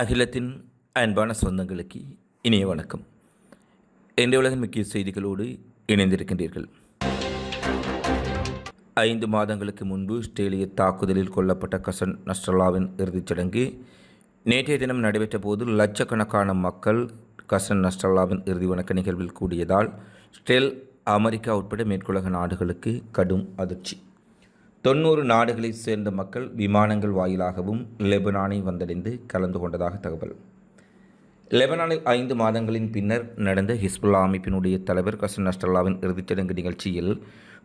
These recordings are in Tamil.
அகிலத்தின் அன்பான சொந்தங்களுக்கு இனிய வணக்கம். இன்றைய உலகின் முக்கிய செய்திகளோடு இணைந்திருக்கின்றீர்கள். ஐந்து மாதங்களுக்கு முன்பு ஆஸ்திரேலிய தாக்குதலில் கொல்லப்பட்ட கசன் நஸ்ரல்லாவின் இறுதிச் சடங்கு. நேற்றைய தினம் நடைபெற்ற போது லட்சக்கணக்கான மக்கள் கசன் நஸ்ரல்லாவின் இறுதி வணக்க நிகழ்வில் கூடியதால் ஸ்டெல் அமெரிக்கா உட்பட மேற்குலக நாடுகளுக்கு கடும் அதிர்ச்சி. தொண்ணூறு நாடுகளைச் சேர்ந்த மக்கள் விமானங்கள் வாயிலாகவும் லெபனானை வந்தடைந்து கலந்து கொண்டதாக தகவல். லெபனானில் ஐந்து மாதங்களின் பின்னர் நடந்த ஹிஸ்புல்லா அமைப்பினுடைய தலைவர் கசன் நஸ்டல்லாவின் இறுதிச்சடங்கு நிகழ்ச்சியில்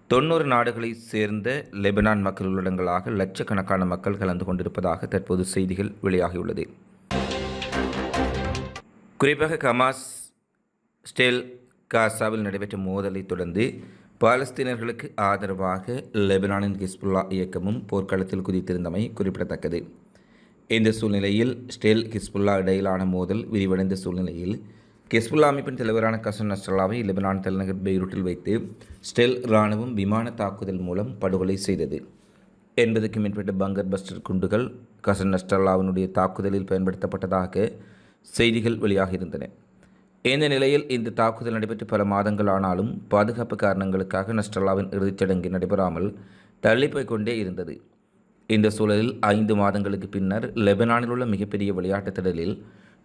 தொண்ணூறு நாடுகளைச் சேர்ந்த லெபனான் மக்கள் உள்ளடங்களாக லட்சக்கணக்கான மக்கள் கலந்து கொண்டிருப்பதாக தற்போது செய்திகள் வெளியாகியுள்ளது. குறிப்பாக கமாஸ் ஸ்டேல் காசாவில் நடைபெற்ற மோதலை தொடர்ந்து பாலஸ்தீனர்களுக்கு ஆதரவாக லெபனானின் ஹிஸ்புல்லா இயக்கமும் போர்க்களத்தில் குதித்திருந்தமை குறிப்பிடத்தக்கது. இந்த சூழ்நிலையில் ஸ்டேல் ஹிஸ்புல்லா இடையிலான மோதல் விரிவடைந்த சூழ்நிலையில் ஹிஸ்புல்லா அமைப்பின் தலைவரான கசன் நஸ்ரல்லாவை லெபனான் தலைநகர் பெய்ரூட்டில் வைத்து ஸ்டெல் இராணுவம் விமான தாக்குதல் மூலம் படுகொலை செய்தது. எண்பதுக்கும் மேற்பட்ட பங்கர் பஸ்டர் குண்டுகள் கசன் நஸ்ரல்லாவினுடைய தாக்குதலில் பயன்படுத்தப்பட்டதாக செய்திகள் வெளியாகியிருந்தன. இந்த நிலையில் இந்த தாக்குதல் நடைபெற்று பல மாதங்கள் ஆனாலும் பாதுகாப்பு காரணங்களுக்காக நஸ்ரல்லாவின் இறுதிச் சடங்கு நடைபெறாமல் தள்ளிப்போய் கொண்டே இருந்தது. இந்த சூழலில் ஐந்து மாதங்களுக்கு பின்னர் லெபனானில் உள்ள மிகப்பெரிய விளையாட்டுத் திடலில்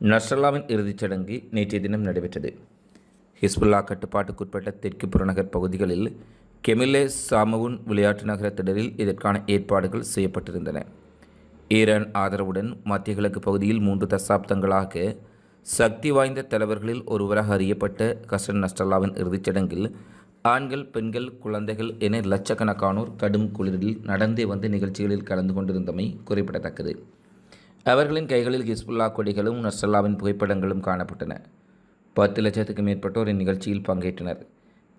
நஸ்ரல்லாவின் இறுதிச் சடங்கு நேற்றைய தினம் நடைபெற்றது. ஹிஸ்புல்லா கட்டுப்பாட்டுக்குட்பட்ட தெற்கு புறநகர் பகுதிகளில் கெமிலே சாமவுன் விளையாட்டு நகர திடலில் இதற்கான ஏற்பாடுகள் செய்யப்பட்டிருந்தன. ஈரான் ஆதரவுடன் மத்திய கிழக்கு பகுதியில் மூன்று தசாப்தங்களாக சக்தி வாய்ந்த தலைவர்களில் ஒருவராக அறியப்பட்ட கசன் நஸ்டல்லாவின் இறுதிச் சடங்கில் ஆண்கள் பெண்கள் குழந்தைகள் என லட்சக்கணக்கானோர் கடும் குளிரில் நடந்தே வந்து நிகழ்ச்சிகளில் கலந்து கொண்டிருந்தமை குறிப்பிடத்தக்கது. அவர்களின் கைகளில் ஹிஸ்புல்லா கொடிகளும் நஸ்ரல்லாவின் புகைப்படங்களும் காணப்பட்டன. பத்து லட்சத்துக்கு மேற்பட்டோர் இந்நிகழ்ச்சியில் பங்கேற்றனர்.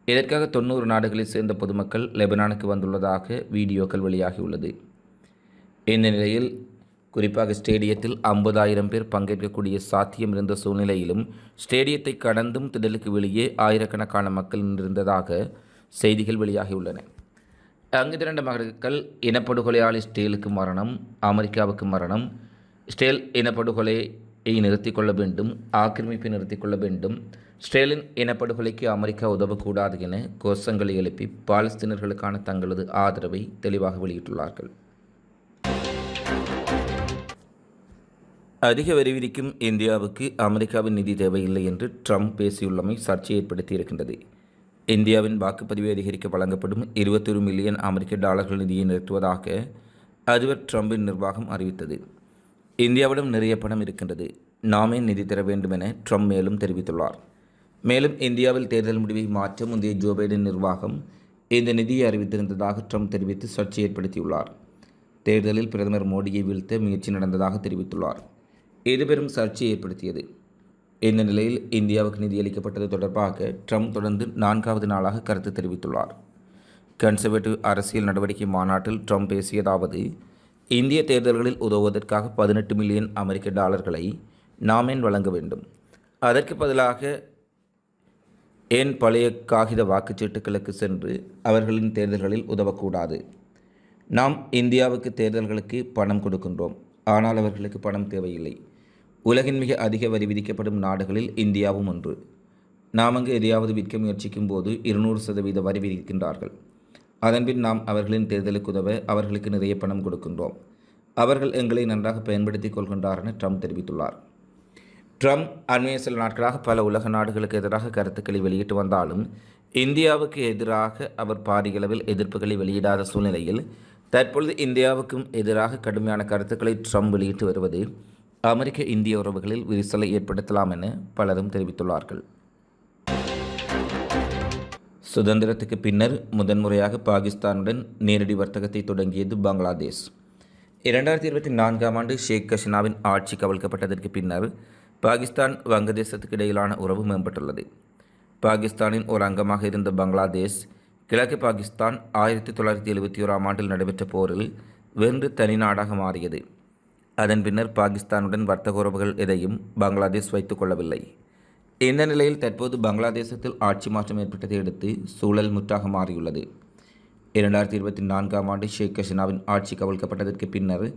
இதற்காக தொண்ணூறு நாடுகளைச் சேர்ந்த பொதுமக்கள் லெபனானுக்கு வந்துள்ளதாக வீடியோக்கள் வெளியாகியுள்ளது. இந்த நிலையில் குறிப்பாக ஸ்டேடியத்தில் ஐம்பதாயிரம் பேர் பங்கேற்கக்கூடிய சாத்தியம் இருந்த சூழ்நிலையிலும் ஸ்டேடியத்தை கடந்தும் திடலுக்கு வெளியே ஆயிரக்கணக்கான மக்கள் நின்றிருந்ததாக செய்திகள் வெளியாகியுள்ளன. அங்கு திரண்ட மகர்கள் இனப்படுகொலையாளி ஸ்டேலுக்கு மரணம் அமெரிக்காவுக்கு மரணம். ஸ்டேல் இனப்படுகொலையை நிறுத்திக் கொள்ள வேண்டும் ஆக்கிரமிப்பை நிறுத்திக் கொள்ள வேண்டும். ஸ்டேலின் இனப்படுகொலைக்கு அமெரிக்கா உதவக்கூடாது என கோஷங்களை எழுப்பி பாலஸ்தீனர்களுக்கான தங்களது ஆதரவை தெளிவாக வெளியிட்டுள்ளார்கள். அதிக வரி விதிக்கும் இந்தியாவுக்கு அமெரிக்காவின் நிதி தேவையில்லை என்று ட்ரம்ப் பேசியுள்ளமை சர்ச்சை ஏற்படுத்தி இருக்கின்றது இந்தியாவின் வாக்குப்பதிவு அதிகரிக்க வழங்கப்படும் இருபத்தொரு மில்லியன் அமெரிக்க டாலர்கள் நிதியை நிறுத்துவதாக அதிபர் ட்ரம்பின் நிர்வாகம் அறிவித்தது. இந்தியாவிடம் நிறைய பணம் இருக்கின்றது. நாமே நிதி தர வேண்டும் என ட்ரம்ப் மேலும் தெரிவித்துள்ளார். மேலும் இந்தியாவில் தேர்தல் முடிவை மாற்ற முந்தைய ஜோ பைடன் நிர்வாகம் இந்த நிதியை அறிவித்திருந்ததாக ட்ரம்ப் தெரிவித்து சர்ச்சை ஏற்படுத்தியுள்ளார். தேர்தலில் பிரதமர் மோடியை வீழ்த்த முயற்சி நடந்ததாக தெரிவித்துள்ளார். இது பெரும் சர்ச்சையை ஏற்படுத்தியது. இந்த நிலையில் இந்தியாவுக்கு நிதியளிக்கப்பட்டது தொடர்பாக ட்ரம்ப் தொடர்ந்து நான்காவது நாளாக கருத்து தெரிவித்துள்ளார். கன்சர்வேட்டிவ் அரசியல் நடவடிக்கை மாநாட்டில் ட்ரம்ப் பேசியதாவது இந்திய தேர்தல்களில் உதவுவதற்காக பதினெட்டு மில்லியன் அமெரிக்க டாலர்களை நாமேன் வழங்க வேண்டும். அதற்கு பதிலாக ஏன் பழைய காகித வாக்குச்சீட்டுகளுக்கு சென்று அவர்களின் தேர்தல்களில் உதவக்கூடாது. நாம் இந்தியாவுக்கு தேர்தல்களுக்கு பணம் கொடுக்கின்றோம். ஆனால் அவர்களுக்கு பணம் தேவையில்லை. உலகின் மிக அதிக வரி விதிக்கப்படும் நாடுகளில் இந்தியாவும் ஒன்று. நாம் அங்கு எதையாவது விற்க முயற்சிக்கும் போது இருநூறு சதவீத வரி விதிக்கின்றார்கள். அதன்பின் நாம் அவர்களின் தேர்தலுக்கு உதவ அவர்களுக்கு நிறைய பணம் கொடுக்கின்றோம். அவர்கள் எங்களை நன்றாக பயன்படுத்திக் கொள்கின்றார் என ட்ரம்ப் தெரிவித்துள்ளார். ட்ரம்ப் அண்மைய சில நாட்களாக பல உலக நாடுகளுக்கு எதிராக கருத்துக்களை வெளியிட்டு வந்தாலும் இந்தியாவுக்கு எதிராக அவர் பாரியளவில் எதிர்ப்புகளை வெளியிடாத சூழ்நிலையில் தற்பொழுது இந்தியாவுக்கும் எதிராக கடுமையான கருத்துக்களை ட்ரம்ப் வெளியிட்டு வருவது அமெரிக்க இந்திய உறவுகளில் விரிசலை ஏற்படுத்தலாம் என பலரும் தெரிவித்துள்ளார்கள். சுதந்திரத்துக்கு பின்னர் முதன்முறையாக பாகிஸ்தானுடன் நேரடி வர்த்தகத்தை தொடங்கியது பங்களாதேஷ். இரண்டாயிரத்தி இருபத்தி நான்காம் ஆண்டு ஷேக் ஹசினாவின் ஆட்சி கவிழ்க்கப்பட்டதற்கு பின்னர் பாகிஸ்தான் வங்கதேசத்துக்கு இடையிலான உறவு மேம்பட்டுள்ளது. பாகிஸ்தானின் ஒரு அங்கமாக இருந்த பங்களாதேஷ் கிழக்கு பாகிஸ்தான் ஆயிரத்தி தொள்ளாயிரத்தி எழுபத்தி ஓராம் ஆண்டில் நடைபெற்ற போரில் வென்று தனி நாடாக மாறியது. அதன் பின்னர் பாகிஸ்தானுடன் வர்த்தக உறவுகள் எதையும் பங்களாதேஷ் வைத்துக் கொள்ளவில்லை. இந்த நிலையில் தற்போது பங்களாதேசத்தில் ஆட்சி மாற்றம் ஏற்பட்டதை அடுத்து சூழல் முற்றாக மாறியுள்ளது. இரண்டாயிரத்தி இருபத்தி நான்காம் ஆண்டு ஷேக் ஹசீனாவின் ஆட்சி கவிழ்க்கப்பட்டதற்கு பின்னர்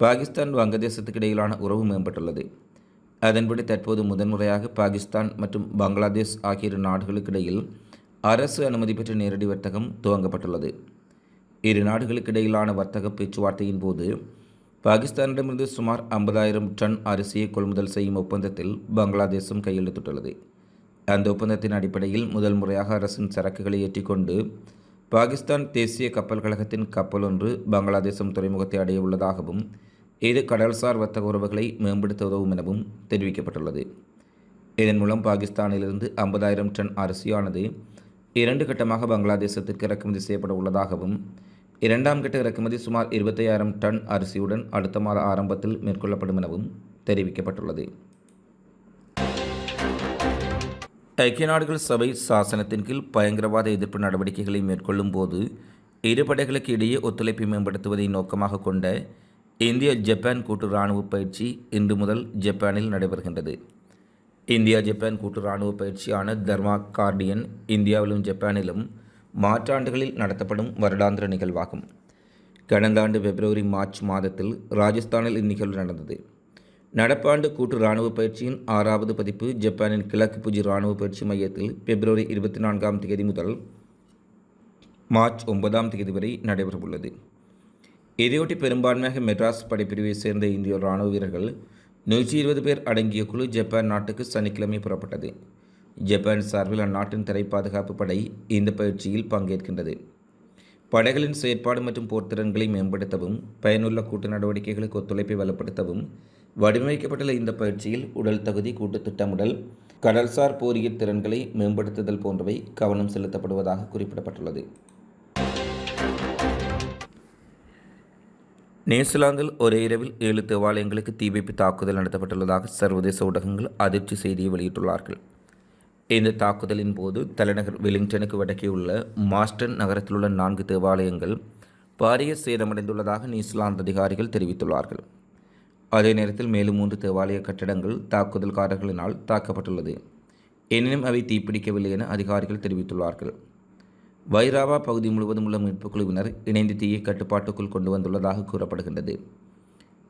பாகிஸ்தான் வங்கதேசத்துக்கு இடையிலான உறவு மேம்பட்டுள்ளது. அதன்படி தற்போது முதன்முறையாக பாகிஸ்தான் மற்றும் பங்களாதேஷ் ஆகிய இரு நாடுகளுக்கிடையில் அரசு அனுமதி பெற்ற நேரடி வர்த்தகம் துவங்கப்பட்டுள்ளது. இரு நாடுகளுக்கிடையிலான வர்த்தக பேச்சுவார்த்தையின் போது பாகிஸ்தானிடமிருந்து சுமார் ஐம்பதாயிரம் டன் அரிசியை கொள்முதல் செய்யும் ஒப்பந்தத்தில் பங்களாதேஷும் கையெழுத்திட்டுள்ளது. அந்த ஒப்பந்தத்தின் அடிப்படையில் முதல் முறையாக அரசின் சரக்குகளை ஏற்றிக்கொண்டு பாகிஸ்தான் தேசிய கப்பல் கழகத்தின் கப்பல் ஒன்று பங்களாதேசம் துறைமுகத்தை அடைய உள்ளதாகவும் இது கடல்சார் வர்த்தக உறவுகளை மேம்படுத்த உதவும் எனவும் தெரிவிக்கப்பட்டுள்ளது. இதன் மூலம் பாகிஸ்தானிலிருந்து ஐம்பதாயிரம் டன் அரிசியானது இரண்டு கட்டமாக பங்களாதேசத்திற்கு இறக்குமதி செய்யப்பட உள்ளதாகவும் இரண்டாம் கட்ட இறக்குமதி சுமார் இருபத்தையாயிரம் டன் அரிசியுடன் அடுத்த மாத ஆரம்பத்தில் மேற்கொள்ளப்படும் எனவும் தெரிவிக்கப்பட்டுள்ளது. ஐக்கிய நாடுகள் சபை சாசனத்தின் கீழ் பயங்கரவாத எதிர்ப்பு நடவடிக்கைகளை மேற்கொள்ளும் போது இரு படைகளுக்கு இடையே ஒத்துழைப்பை மேம்படுத்துவதை நோக்கமாக கொண்ட இந்திய ஜப்பான் கூட்டு இராணுவ பயிற்சி இன்று முதல் ஜப்பானில் நடைபெறுகின்றது. இந்தியா ஜப்பான் கூட்டு இராணுவ பயிற்சியான தர்மா கார்டியன் இந்தியாவிலும் ஜப்பானிலும் மாற்றாண்டுகளில் நடத்தப்படும் வருடாந்திர நிகழ்வாகும். கடந்த ஆண்டு பிப்ரவரி மார்ச் மாதத்தில் ராஜஸ்தானில் இந்நிகழ்வு நடந்தது. நடப்பாண்டு கூட்டு இராணுவ பயிற்சியின் ஆறாவது பதிப்பு ஜப்பானின் கிழக்கு புஜி இராணுவ பயிற்சி மையத்தில் பிப்ரவரி இருபத்தி நான்காம் தேதி முதல் மார்ச் ஒன்பதாம் தேதி வரை நடைபெறவுள்ளது. இதையொட்டி பெரும்பான்மையாக மெட்ராஸ் படைப்பிரிவை சேர்ந்த இந்திய இராணுவ வீரர்கள் நூற்றி இருபது பேர் அடங்கிய குழு ஜப்பான் நாட்டுக்கு சனிக்கிழமை புறப்பட்டது. ஜப்பான் சார்பில் அந்நாட்டின் தரை பாதுகாப்பு படை இந்த பயிற்சியில் பங்கேற்கின்றது. படைகளின் செயற்பாடு மற்றும் போர்த்திறன்களை மேம்படுத்தவும் பயனுள்ள கூட்டு நடவடிக்கைகளுக்கு ஒத்துழைப்பை வலுப்படுத்தவும் வடிவமைக்கப்பட்டுள்ள இந்த பயிற்சியில் உடல் தகுதி கூட்டு திட்டமிடல் கடல்சார் போரியல் திறன்களை மேம்படுத்துதல் போன்றவை கவனம் செலுத்தப்படுவதாக குறிப்பிடப்பட்டுள்ளது. நியூசிலாந்தில் ஒரே இரவில் ஏழு தேவாலயங்களுக்கு தீ வைப்பு தாக்குதல் நடத்தப்பட்டுள்ளதாக சர்வதேச ஊடகங்கள் அதிர்ச்சி செய்தியை வெளியிட்டுள்ளார்கள். இந்த தாக்குதலின் போது தலைநகர் வெலிங்டனுக்கு வடக்கே உள்ள மாஸ்டன் நகரத்தில் உள்ள நான்கு தேவாலயங்கள் பாரிய சேதமடைந்துள்ளதாக நியூசிலாந்து அதிகாரிகள் தெரிவித்துள்ளார்கள். அதே நேரத்தில் மேலும் மூன்று தேவாலய கட்டடங்கள் தாக்குதல்காரர்களினால் தாக்கப்பட்டுள்ளது. எனினும் அவை தீப்பிடிக்கவில்லை என அதிகாரிகள் தெரிவித்துள்ளார்கள். வைராவா பகுதி முழுவதும் உள்ள மீட்புக் குழுவினர் இணைந்து தீயை கட்டுப்பாட்டுக்குள் கொண்டு வந்துள்ளதாக கூறப்படுகின்றது.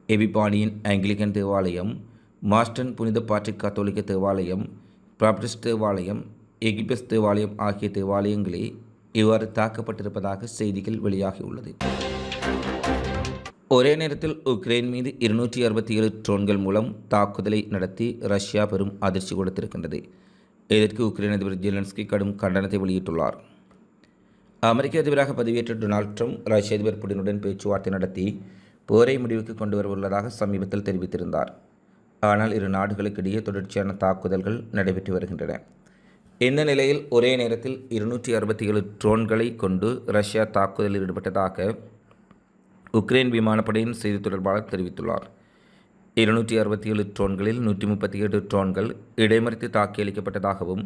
எபிபாணியின் ஆங்கிலிகன் தேவாலயம் மாஸ்டன் புனித பாட்ரிக் கத்தோலிக்க தேவாலயம் பாப்டிஸ்ட் தேவாலயம் எகிபஸ் தேவாலயம் ஆகிய தேவாலயங்களே இவ்வாறு தாக்கப்பட்டிருப்பதாக செய்திகள் வெளியாகியுள்ளது ஒரே நேரத்தில் உக்ரைன் மீது இருநூற்றி அறுபத்தி ஏழு ட்ரோன்கள் மூலம் தாக்குதலை நடத்தி ரஷ்யா பெரும் அதிர்ச்சி கொடுத்திருக்கின்றது. இதற்கு உக்ரைன் அதிபர் ஜெலன்ஸ்கி கடும் கண்டனத்தை வெளியிட்டுள்ளார். அமெரிக்க அதிபராக பதவியேற்ற டொனால்ட் ட்ரம்ப் ரஷ்ய அதிபர் புடினுடன் பேச்சுவார்த்தை நடத்தி போரை முடிவுக்கு கொண்டு வரவுள்ளதாக சமீபத்தில் தெரிவித்திருந்தார். ஆனால் இரு நாடுகளுக்கிடையே தொடர்ச்சியான தாக்குதல்கள் நடைபெற்று வருகின்றன. இந்த நிலையில் ஒரே நேரத்தில் இருநூற்றி அறுபத்தி ஏழு ட்ரோன்களை கொண்டு ரஷ்யா தாக்குதலில் ஈடுபட்டதாக உக்ரைன் விமானப்படையின் செய்தி தொடர்பாளர் தெரிவித்துள்ளார். இருநூற்றி அறுபத்தி ஏழு ட்ரோன்களில் நூற்றி முப்பத்தி ஏழு ட்ரோன்கள் இடைமறித்து தாக்கியளிக்கப்பட்டதாகவும்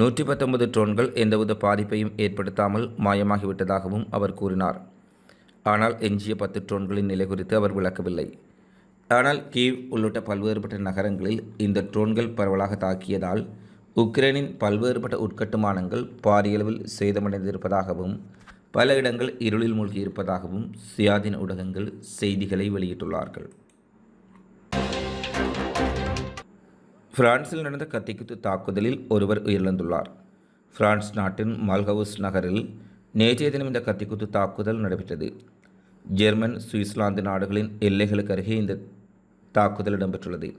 நூற்றி பத்தொன்பது ட்ரோன்கள் எந்தவித பாதிப்பையும் ஏற்படுத்தாமல் மாயமாகிவிட்டதாகவும் அவர் கூறினார். ஆனால் எஞ்சிய பத்து ட்ரோன்களின் நிலை குறித்து அவர் விளக்கவில்லை. ஆனால் கீவ் உள்ளிட்ட பல்வேறுபட்ட நகரங்களில் இந்த ட்ரோன்கள் பரவலாக தாக்கியதால் உக்ரைனின் பல்வேறுபட்ட உட்கட்டுமானங்கள் பாரியளவில் சேதமடைந்திருப்பதாகவும் பல இடங்கள் இருளில் மூழ்கியிருப்பதாகவும் சுயாதீன ஊடகங்கள் செய்திகளை வெளியிட்டுள்ளார்கள். பிரான்சில் நடந்த கத்திக்குத்து தாக்குதலில் ஒருவர் உயிரிழந்துள்ளார். பிரான்ஸ் நாட்டின் மல்ஹவுஸ் நகரில் நேற்றைய தினம் இந்த கத்திக்குத்து தாக்குதல் நடைபெற்றது. ஜெர்மன் சுவிட்சர்லாந்து நாடுகளின் எல்லைகளுக்கு அருகே இந்த தாக்குதல் இடம்பெற்றுள்ளது.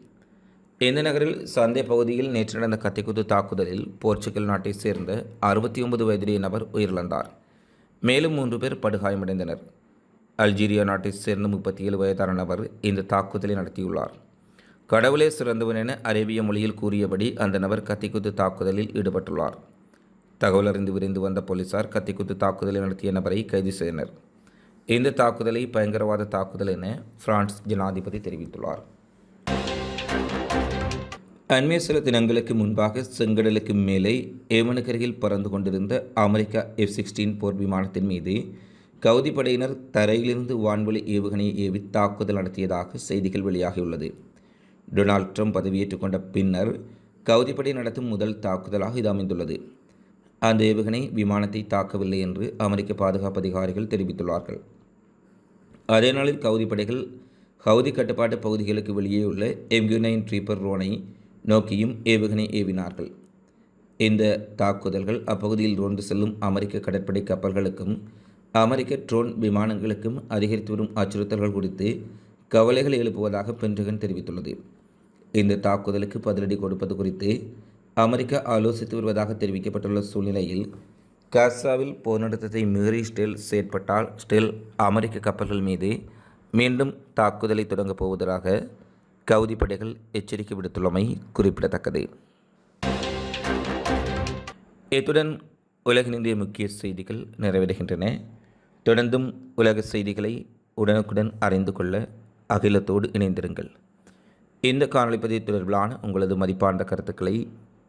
இந்த நகரில் சந்தை பகுதியில் நேற்று நடந்த கத்திக்குத்து தாக்குதலில் போர்ச்சுகல் நாட்டைச் சேர்ந்த அறுபத்தி ஒன்பது வயதுடைய நபர் உயிரிழந்தார். மேலும் மூன்று பேர் படுகாயமடைந்தனர். அல்ஜீரியா நாட்டைச் சேர்ந்த முப்பத்தி ஏழு வயதான நபர் இந்த தாக்குதலை நடத்தியுள்ளார். கடவுளே சிறந்தவன் என அரேபிய மொழியில் கூறியபடி அந்த நபர் கத்திக்குத்து தாக்குதலில் ஈடுபட்டுள்ளார். தகவல் அறிந்து விரைந்து வந்த போலீசார் கத்திக்குத்து தாக்குதலை நடத்திய நபரை கைது செய்தனர். இந்த தாக்குதலை பயங்கரவாத தாக்குதல் என பிரான்ஸ் ஜனாதிபதி தெரிவித்துள்ளார். அண்மைய சில தினங்களுக்கு முன்பாக செங்கடலுக்கு மேலே ஏமனுக்கருகில் பறந்து கொண்டிருந்த அமெரிக்கா எஃப் சிக்ஸ்டீன் போர் விமானத்தின் மீது கவுதி படையினர் தரையிலிருந்து வான்வெளி ஏவுகணையை ஏவி தாக்குதல் நடத்தியதாக செய்திகள் வெளியாகியுள்ளது. டொனால்ட் ட்ரம்ப் பதவியேற்றுக் கொண்ட பின்னர் கவுதிப்படை நடத்தும் முதல் தாக்குதலாக இது அமைந்துள்ளது. அந்த ஏவுகணை விமானத்தை தாக்கவில்லை என்று அமெரிக்க பாதுகாப்பு அதிகாரிகள் தெரிவித்துள்ளார்கள். அதே நாளில் கவுதி படைகள் ஹவுதி கட்டுப்பாட்டு பகுதிகளுக்கு வெளியே உள்ள எம்யூ நைன் ட்ரீப்பர் ரோனை நோக்கியும் ஏவுகணை ஏவினார்கள். இந்த தாக்குதல்கள் அப்பகுதியில் ரோந்து செல்லும் அமெரிக்க கடற்படை கப்பல்களுக்கும் அமெரிக்க ட்ரோன் விமானங்களுக்கும் அதிகரித்து வரும் அச்சுறுத்தல்கள் குறித்து கவலைகள் எழுப்புவதாக பென்டகன் தெரிவித்துள்ளது. இந்த தாக்குதலுக்கு பதிலடி கொடுப்பது குறித்து அமெரிக்கா ஆலோசித்து வருவதாக தெரிவிக்கப்பட்டுள்ள சூழ்நிலையில் காசாவில் போர் நிறுத்தத்தை மீறி ஸ்டெல் செயற்பட்டால் ஸ்டெல் அமெரிக்க கப்பல்கள் மீது மீண்டும் தாக்குதலை தொடங்கப் போவதாக கவுதி படைகள் எச்சரிக்கை விடுத்துள்ளமை குறிப்பிடத்தக்கது. இத்துடன் உலகினுடைய முக்கிய செய்திகள் நிறைவேறுகின்றன தொடர்ந்தும் உலக செய்திகளை உடனுக்குடன் அறிந்து கொள்ள அகிலத்தோடு இணைந்திருங்கள். இந்த காணொளிப்பதிவு தொடர்பிலான உங்களது மதிப்பாண்ட கருத்துக்களை